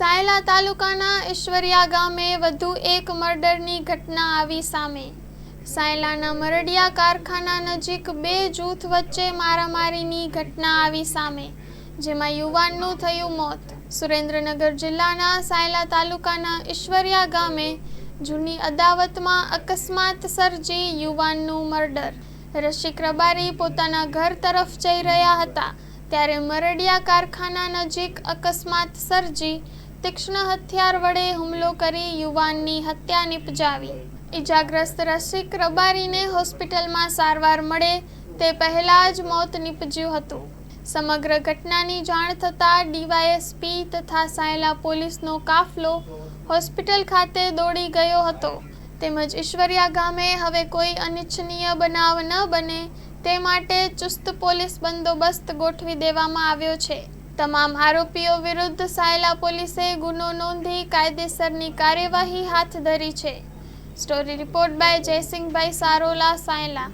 સાયલા તાલુકાના ઈશ્વરિયા ગામે વધુ એક મર્ડરની ઘટના આવી સામે. સાયલાના મરડિયા કારખાના નજીક બે જૂથ વચ્ચે મારામારીની ઘટના આવી સામે, જેમાં યુવાનનું થયું મોત. સુરેન્દ્રનગર જિલ્લાના સાયલા તાલુકાના ઈશ્વરિયા ગામે જૂની અદાવતમાં અકસ્માત સર્જી યુવાનનું મર્ડર. રસિક રબારી પોતાના ઘર તરફ જઈ રહ્યા હતા, ત્યારે મરડિયા કારખાના નજીક અકસ્માત સર્જી તીક્ષ્ણ હથિયાર વડે હુમલો કરી યુવાનની હત્યા નિપજાવી. ઈજાગ્રસ્ત રસિક રબારીને હોસ્પિટલમાં સારવાર મળે તે પહેલા જ મોત નીપજ્યું હતું. સમગ્ર ઘટનાની જાણ થતાં ડીવાયએસપી તથા સાયલા પોલીસનો કાફલો હોસ્પિટલ ખાતે દોડી ગયો હતો. તેમજ ઈશ્વરિયા ગામે હવે કોઈ અનિચ્છનીય બનાવ ન બને તે માટે ચુસ્ત પોલીસ બંદોબસ્ત ગોઠવી દેવામાં આવ્યો છે. તમામ આરોપીઓ વિરુદ્ધ સાયલા પોલીસે ગુનો નોંધી કાયદેસરની કાર્યવાહી હાથ ધરી છે. Story report by Jaysinhbhai Sarola, Sayla.